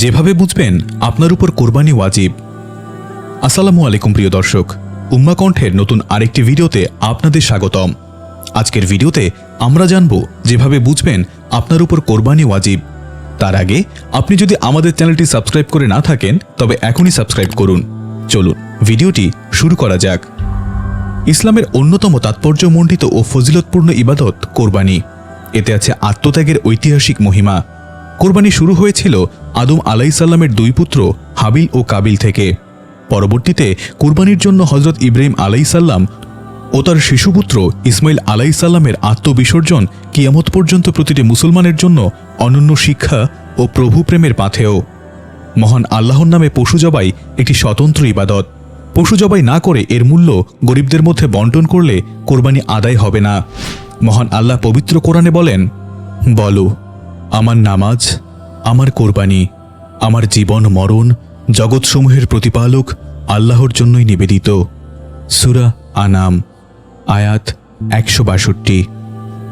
যেভাবে বুঝবেন আপনার উপর কোরবানি ওয়াজিব। আসসালামু আলাইকুম, প্রিয় দর্শক। উম্মা কণ্ঠের নতুন আরেকটি ভিডিওতে আপনাদের স্বাগতম। আজকের ভিডিওতে আমরা জানব যেভাবে বুঝবেন আপনার উপর কোরবানি ওয়াজিব। তার আগে আপনি যদি আমাদের চ্যানেলটি সাবস্ক্রাইব করে না থাকেন, তবে এখনই সাবস্ক্রাইব করুন। চলুন, ভিডিওটি শুরু করা যাক। ইসলামের অন্যতম তাৎপর্যমণ্ডিত ও ফজিলতপূর্ণ ইবাদত কোরবানি। এতে আছে আত্মত্যাগের ঐতিহাসিক মহিমা। কোরবানি শুরু হয়েছিল আদম আলাইসাল্লামের দুই পুত্র হাবিল ও কাবিল থেকে। পরবর্তীতে কোরবানির জন্য হজরত ইব্রাহিম আলাইসাল্লাম ও তার শিশুপুত্র ইসমাইল আলাইসাল্লামের আত্মবিসর্জন কিয়ামত পর্যন্ত প্রতিটি মুসলমানের জন্য অনন্য শিক্ষা ও প্রভু প্রেমের পাথেয়। মহান আল্লাহর নামে পশু জবাই একটি স্বতন্ত্র ইবাদত। পশু জবাই না করে এর মূল্য গরিবদের মধ্যে বন্টন করলে কোরবানি আদায় হবে না। মহান আল্লাহ পবিত্র কোরআনে বলেন, বলো আমার নামাজ, আমার কোরবানি, আমার জীবন মরণ, জগৎসমূহের প্রতিপালক আল্লাহর জন্যই নিবেদিত। সুরা আনাম, আয়াত একশো বাষট্টি।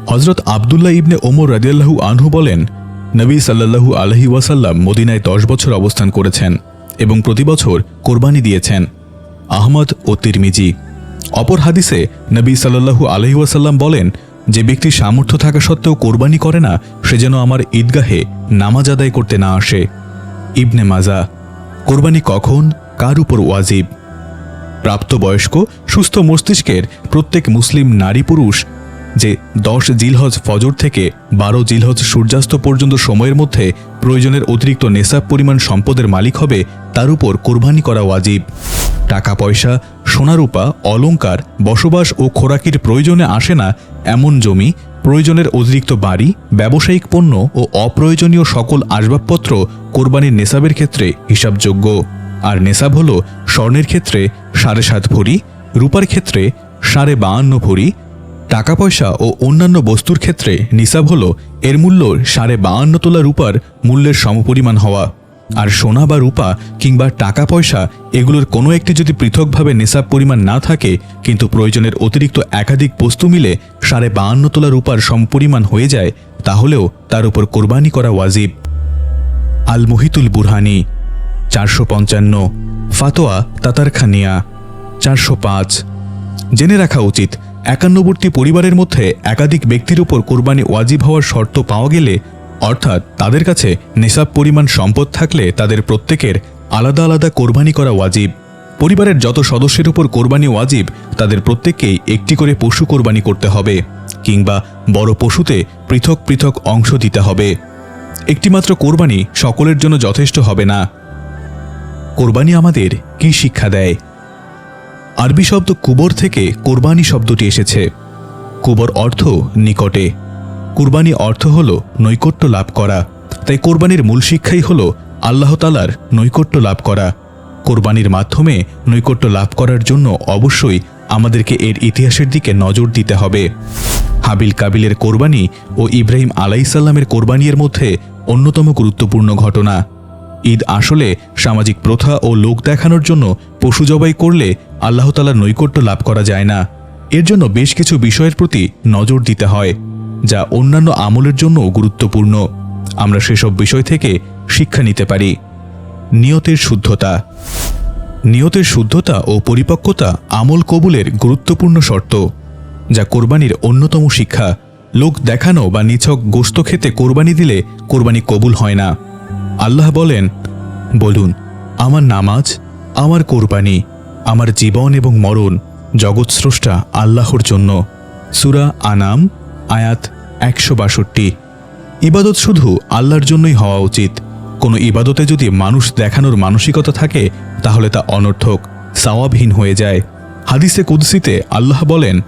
হজরত আবদুল্লাহ ইবনে ওমর রাদিয়াল্লাহু আনহু বলেন, নবী সাল্লাল্লাহু আলহি ওয়াসাল্লাম মদিনায় দশ বছর অবস্থান করেছেন এবং প্রতি বছর কোরবানি দিয়েছেন। আহমদ ও তিরমিজি। অপর হাদিসে নবী সাল্লাল্লাহু আলহি ওয়াসাল্লাম বলেন যে ব্যক্তি সামর্থ্য থাকা সত্ত্বেও কোরবানি করে না, সে যেন আমার ঈদগাহে নামাজ আদায় করতে না আসে। ইবনে মাজা, কোরবানি কখন, কার উপর ওয়াজিব? প্রাপ্তবয়স্ক, সুস্থ মস্তিষ্কের প্রত্যেক মুসলিম নারী পুরুষ যে দশ জিলহজ ফজর থেকে বারো জিলহজ সূর্যাস্ত পর্যন্ত সময়ের মধ্যে প্রয়োজনের অতিরিক্ত নেশাব পরিমাণ সম্পদের মালিক হবে, তার উপর কোরবানি করা ওয়াজিব। টাকা পয়সা সোনারূপা, অলংকার, বসবাস ও খোরাকির প্রয়োজনে আসে না এমন জমি, প্রয়োজনের অতিরিক্ত বাড়ি, ব্যবসায়িক পণ্য ও অপ্রয়োজনীয় সকল আসবাবপত্র কোরবানির নেশাবের ক্ষেত্রে হিসাবযোগ্য। আর নেশাব হল স্বর্ণের ক্ষেত্রে সাড়ে সাত ভরি, রূপার ক্ষেত্রে সাড়ে বাহান্ন ভরি টাকা পয়সা ও অন্যান্য বস্তুর ক্ষেত্রে নিসাব হল এর মূল্য সাড়ে বাহান্ন তোলা রূপার মূল্যের সমপরিমাণ হওয়া। আর সোনা বা রূপা কিংবা টাকা পয়সা, এগুলোর কোনো একটি যদি পৃথকভাবে নেশাব পরিমাণ না থাকে, কিন্তু প্রয়োজনের অতিরিক্ত একাধিক বস্তু মিলে সাড়ে বাহান্ন তোলা রূপার সমপরিমাণ হয়ে যায়, তাহলেও তার উপর কোরবানি করা ওয়াজিব। আল মুহিতুল বুরহানি, চারশো পঞ্চান্ন। ফাতোয়া তাতারখানিয়া, চারশো পাঁচ। জেনে রাখা উচিত, একান্নবর্তী পরিবারের মধ্যে একাধিক ব্যক্তির উপর কোরবানি ওয়াজিব হওয়ার শর্ত পাওয়া গেলে অর্থাৎ তাদের কাছে নেশাব পরিমাণ সম্পদ থাকলে তাদের প্রত্যেকের আলাদা আলাদা কোরবানি করা ওয়াজিব। পরিবারের যত সদস্যের উপর কোরবানি ওয়াজিব, তাদের প্রত্যেককেই একটি করে পশু কোরবানি করতে হবে কিংবা বড় পশুতে পৃথক পৃথক অংশ দিতে হবে। একটিমাত্র কোরবানি সকলের জন্য যথেষ্ট হবে না। কোরবানি আমাদের কি শিক্ষা দেয়? আরবি শব্দ কুবর থেকে কোরবানি শব্দটি এসেছে। কুবর অর্থ নিকটে। কুরবানি অর্থ হল নৈকট্য লাভ করা। তাই কোরবানির মূল শিক্ষাই হল আল্লাহতালার নৈকট্য লাভ করা। কোরবানির মাধ্যমে নৈকট্য লাভ করার জন্য অবশ্যই আমাদেরকে এর ইতিহাসের দিকে নজর দিতে হবে। হাবিল কাবিলের কোরবানি ও ইব্রাহিম আলাইসাল্লামের কোরবানির মধ্যে অন্যতম গুরুত্বপূর্ণ ঘটনা। ঈদ আসলে সামাজিক প্রথা ও লোক দেখানোর জন্য পশু জবাই করলে আল্লাহতালার নৈকট্য লাভ করা যায় না। এর জন্য বেশ কিছু বিষয়ের প্রতি নজর দিতে হয়। যা অন্যান্য আমলের জন্য গুরুত্বপূর্ণ। আমরা সেসব বিষয় থেকে শিক্ষা নিতে পারি। নিয়তের শুদ্ধতা। নিয়তের শুদ্ধতা ও পরিপক্কতা আমল কবুলের গুরুত্বপূর্ণ শর্ত, যা কোরবানির অন্যতম শিক্ষা। লোক দেখানো বা নিছক গোস্ত খেতে কোরবানি দিলে কোরবানি কবুল হয় না। আল্লাহ বলেন, বলুন, আমার নামাজ, আমার কোরবানি, আমার জীবন এবং মরণ জগৎস্রষ্টা আল্লাহর জন্য। সুরা আনাম, আয়াত একশো বাষট্টি। ইবাদত শুধু আল্লাহর জন্যই হওয়া উচিত। কোনো ইবাদতে যদি মানুষ দেখানোর মানসিকতা থাকে, তাহলে তা অনর্থক, সাওয়াবহীন হয়ে যায়। হাদিসে কুদসিতে আল্লাহ বলেন,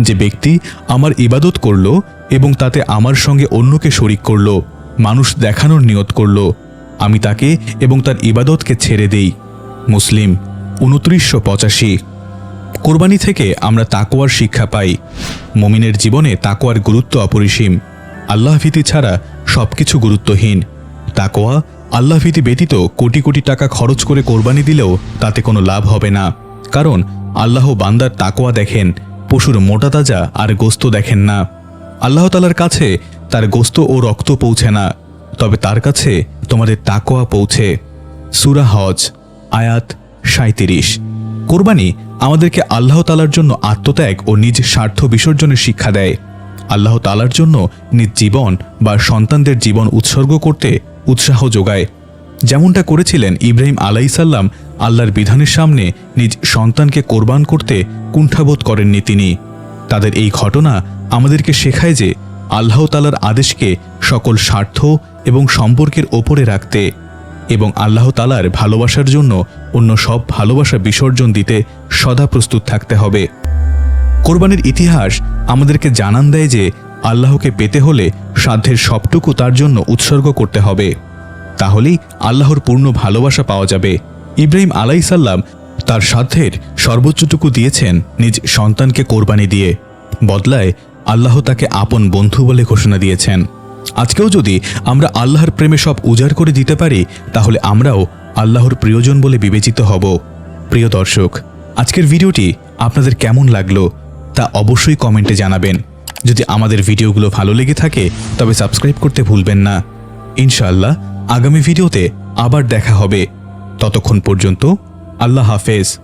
যে ব্যক্তি আমার ইবাদত করল এবং তাতে আমার সঙ্গে অন্যকে শরিক করল, মানুষ দেখানোর নিয়ত করল, আমি তাকে এবং তার ইবাদতকে ছেড়ে দেই। মুসলিম, উনত্রিশশো পঁচাশি। কোরবানি থেকে আমরা তাকোয়ার শিক্ষা পাই। মমিনের জীবনে তাকোয়ার গুরুত্ব অপরিসীম। আল্লাহভীতি ছাড়া সবকিছু গুরুত্বহীন। তাকোয়া আল্লাহভীতি ব্যতীত কোটি কোটি টাকা খরচ করে কোরবানি দিলেও তাতে কোনো লাভ হবে না। কারণ আল্লাহ বান্দার তাকোয়া দেখেন, পশুর মোটা তাজা আর গোস্ত দেখেন না। আল্লাহ তালার কাছে তার গোস্ত ও রক্ত পৌঁছে না, তবে তার কাছে তোমাদের তাকোয়া পৌঁছে। সুরা হজ, আয়াত সাঁত্রিশ কোরবানি আমাদেরকে আল্লাহ তালার জন্য আত্মত্যাগ ও নিজ স্বার্থ বিসর্জনের শিক্ষা দেয়। আল্লাহ তালার জন্য নিজ জীবন বা সন্তানদের জীবন উৎসর্গ করতে উৎসাহ যোগায়। যেমনটা করেছিলেন ইব্রাহিম আলাইসাল্লাম আল্লাহর বিধানের সামনে নিজ সন্তানকে কোরবান করতে কুণ্ঠাবোধ করেননি তিনি। তাদের এই ঘটনা আমাদেরকে শেখায় যে আল্লাহ তালার আদেশকে সকল স্বার্থ এবং সম্পর্কের ওপরে রাখতে এবং আল্লাহ তালার ভালোবাসার জন্য অন্য সব ভালোবাসা বিসর্জন দিতে সদা প্রস্তুত থাকতে হবে। কোরবানির ইতিহাস আমাদেরকে জানান দেয় যে, আল্লাহকে পেতে হলে সাধ্যের সবটুকু তার জন্য উৎসর্গ করতে হবে। তাহলেই আল্লাহর পূর্ণ ভালোবাসা পাওয়া যাবে। ইব্রাহিম আলাইসাল্লাম তার সাধ্যের সর্বোচ্চটুকু দিয়েছেন নিজ সন্তানকে কোরবানি দিয়ে। বদলায় আল্লাহ তাকে আপন বন্ধু বলে ঘোষণা দিয়েছেন। আজকেও যদি আমরা আল্লাহর প্রেমে সব উজাড় করে দিতে পারি, তাহলে আমরাও আল্লাহর প্রিয়জন বলে বিবেচিত হব। প্রিয় দর্শক, আজকের ভিডিওটি আপনাদের কেমন লাগল তা অবশ্যই কমেন্টে জানাবেন। যদি আমাদের ভিডিওগুলো ভালো লেগে থাকে, তবে সাবস্ক্রাইব করতে ভুলবেন না। ইনশাআল্লাহ, আগামী ভিডিওতে আবার দেখা হবে। ততক্ষণ পর্যন্ত আল্লাহ হাফেজ।